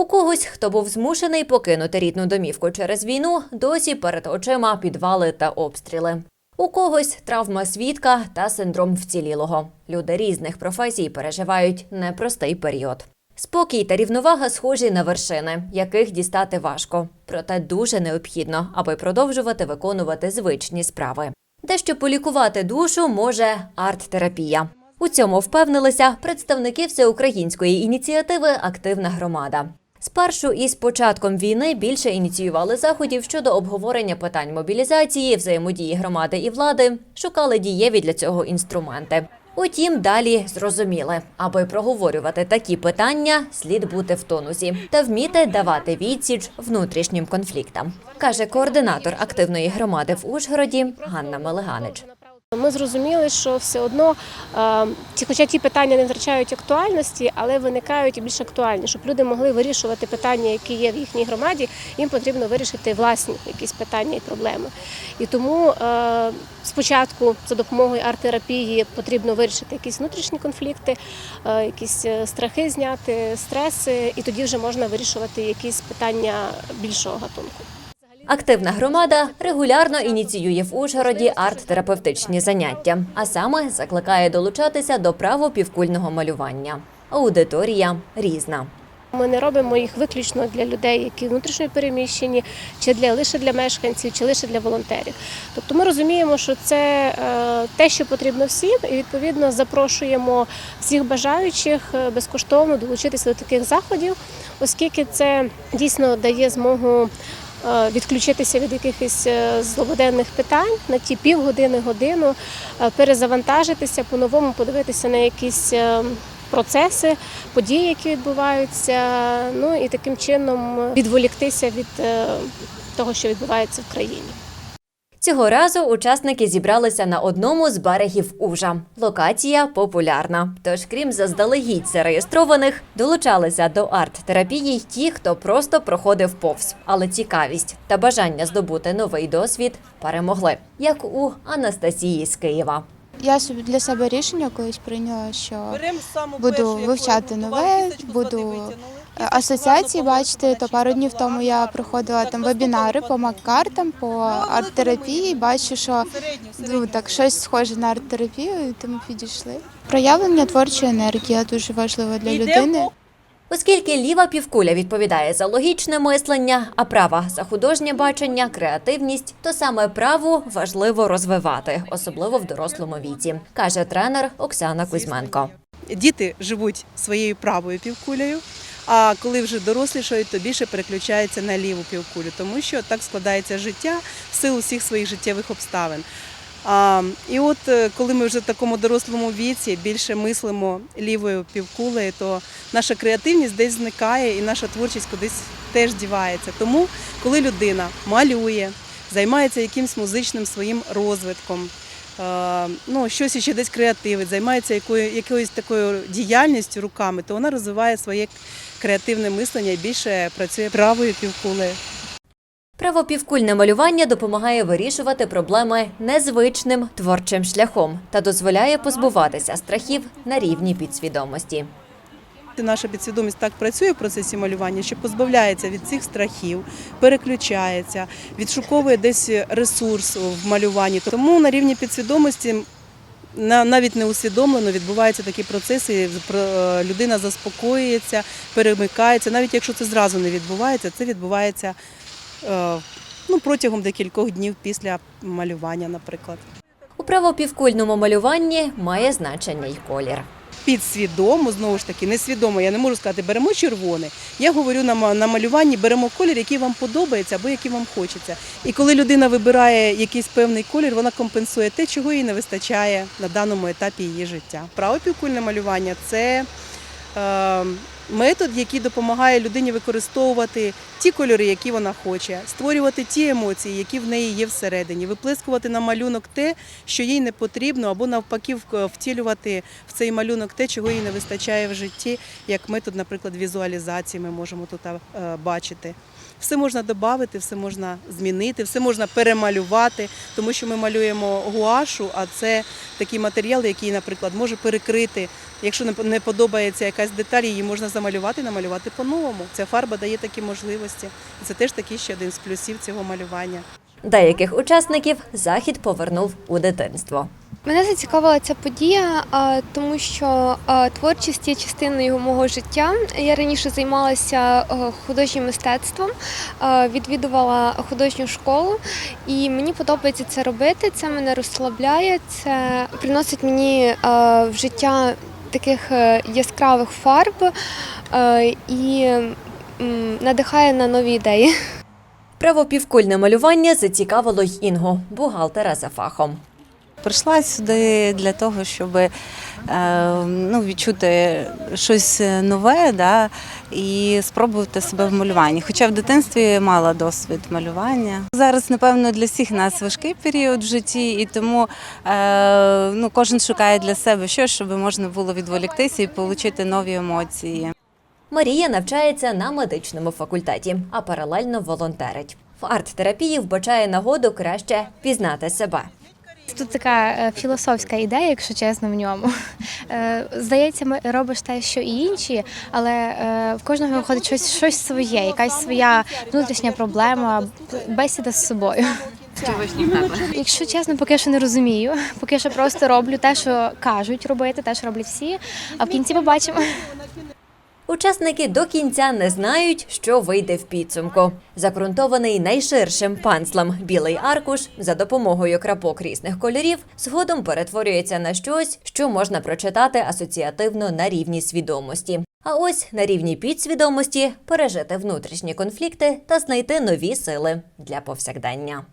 У когось, хто був змушений покинути рідну домівку через війну, досі перед очима підвали та обстріли. У когось травма свідка та синдром вцілілого. Люди різних професій переживають непростий період. Спокій та рівновага схожі на вершини, яких дістати важко, проте дуже необхідно, аби продовжувати виконувати звичні справи. Дещо полікувати душу може арт-терапія. У цьому впевнилися представники всеукраїнської ініціативи Активна громада. Спершу із початком війни більше ініціювали заходів щодо обговорення питань мобілізації, взаємодії громади і влади, шукали дієві для цього інструменти. Утім, далі зрозуміли, аби проговорювати такі питання, слід бути в тонусі та вміти давати відсіч внутрішнім конфліктам, каже координатор активної громади в Ужгороді Ганна Мелеганич. Ми зрозуміли, що все одно, е, хоча ті питання не втрачають актуальності, але виникають більш актуальні, щоб люди могли вирішувати питання, які є в їхній громаді. Їм потрібно вирішити власні якісь питання і проблеми. І тому е, спочатку за допомогою арт-терапії потрібно вирішити якісь внутрішні конфлікти, е, якісь страхи зняти, стреси, і тоді вже можна вирішувати якісь питання більшого гатунку. Активна громада регулярно ініціює в Ужгороді арт-терапевтичні заняття, а саме закликає долучатися до правопівкульного малювання. Аудиторія різна. Ми не робимо їх виключно для людей, які внутрішньо переміщені, чи для лише для мешканців, чи лише для волонтерів. Тобто ми розуміємо, що це е, те, що потрібно всім, і відповідно запрошуємо всіх бажаючих е, безкоштовно долучитися до таких заходів, оскільки це дійсно дає змогу. Е, Відключитися від якихось е, злободенних питань на ті півгодини, годину, е, перезавантажитися, по-новому подивитися на якісь процеси, події, які відбуваються, ну і таким чином відволіктися від того, що відбувається в країні. Цього разу учасники зібралися на одному з берегів Ужа. Локація популярна. Тож, крім заздалегідь зареєстрованих, долучалися до арт-терапії й ті, хто просто проходив повз. Але цікавість та бажання здобути новий досвід перемогли, як у Анастасії з Києва. Я собі для себе рішення колись прийняла, що буду вивчати нове, буду, е, асоціації бачити. То пару днів тому я проходила там вебінари по маккартам, по арт-терапії. Бачу, що ну, так щось схоже на арт-терапію, і тому підійшли. Проявлення творчої енергії дуже важливо для людини. Оскільки ліва півкуля відповідає за логічне мислення, а права за художнє бачення, креативність, то саме праву важливо розвивати, особливо в дорослому віці, каже тренер Оксана Кузьменко. Діти живуть своєю правою півкулею, а коли вже дорослішають, то більше переключаються на ліву півкулю, тому що так складається життя в силу всіх своїх життєвих обставин. А, і от е, коли ми вже в такому дорослому віці більше мислимо лівою півкулею, то наша креативність десь зникає і наша творчість кудись теж дівається. Тому, коли людина малює, займається якимсь музичним своїм розвитком, е, ну, щось ще десь креативить, займається якою, якоюсь такою діяльністю руками, то вона розвиває своє креативне мислення і більше працює правою півкулею. Правопівкульне малювання допомагає вирішувати проблеми незвичним творчим шляхом та дозволяє позбуватися страхів на рівні підсвідомості. Наша підсвідомість так працює в процесі малювання, що позбавляється від цих страхів, переключається, відшуковує десь ресурс в малюванні. Тому на рівні підсвідомості на- навіть не усвідомлено відбуваються такі процеси. про- Людина заспокоюється, перемикається. Навіть якщо це зразу не відбувається, це відбувається е, ну, протягом декількох днів після малювання, наприклад. У правопівкульному малюванні має значення й колір. підсвідомо, знову ж таки, несвідомо. Я не можу сказати, беремо червоне. Я говорю на, на малюванні, беремо колір, який вам подобається або який вам хочеться. І коли людина вибирає якийсь певний колір, вона компенсує те, чого їй не вистачає на даному етапі її життя. Правопівкульне малювання це е, метод, який допомагає людині використовувати ті кольори, які вона хоче, створювати ті емоції, які в неї є всередині, виплескувати на малюнок те, що їй не потрібно, або навпаки втілювати в цей малюнок те, чого їй не вистачає в житті, як метод, наприклад, візуалізації ми можемо тут е, бачити. Все можна додати, все можна змінити, все можна перемалювати, тому що ми малюємо гуашу, а це такий матеріал, який, наприклад, може перекрити. Якщо не- подобається якась деталь, її можна замалювати, намалювати по-новому. Ця фарба дає такі можливості. І це теж такий ще один з плюсів цього малювання. Деяких учасників захід повернув у дитинство. Мене зацікавила ця подія, тому що творчість є частиною мого життя. Я раніше займалася художнім мистецтвом, відвідувала художню школу, і мені подобається це робити. Це мене розслабляє, це приносить мені в життя таких е, яскравих фарб е, і надихає на нові ідеї. Правопівкульне малювання зацікавило й Інгу, бухгалтера за фахом. Прийшла сюди для того, щоб е, ну, відчути щось нове да, і спробувати себе в малюванні. Хоча в дитинстві мала досвід малювання. Зараз, напевно, для всіх нас важкий період в житті, і тому е, ну, кожен шукає для себе щось, щоб можна було відволіктися і отримати нові емоції. Марія навчається на медичному факультеті, а паралельно волонтерить. В арт-терапії вбачає нагоду краще пізнати себе. Тут така е, філософська ідея, якщо чесно, в ньому. Е, Здається, ми робиш те, що і інші, але е, в кожного виходить щось, щось своє, якась своя внутрішня проблема, бесіда з собою. Якщо чесно, поки що не розумію. Поки що просто роблю те, що кажуть робити, те, що роблять всі. А в кінці побачимо. Учасники до кінця не знають, що вийде в підсумку. Закрунтований найширшим панцлем білий аркуш за допомогою крапок різних кольорів згодом перетворюється на щось, що можна прочитати асоціативно на рівні свідомості. А ось на рівні підсвідомості пережити внутрішні конфлікти та знайти нові сили для повсякдення.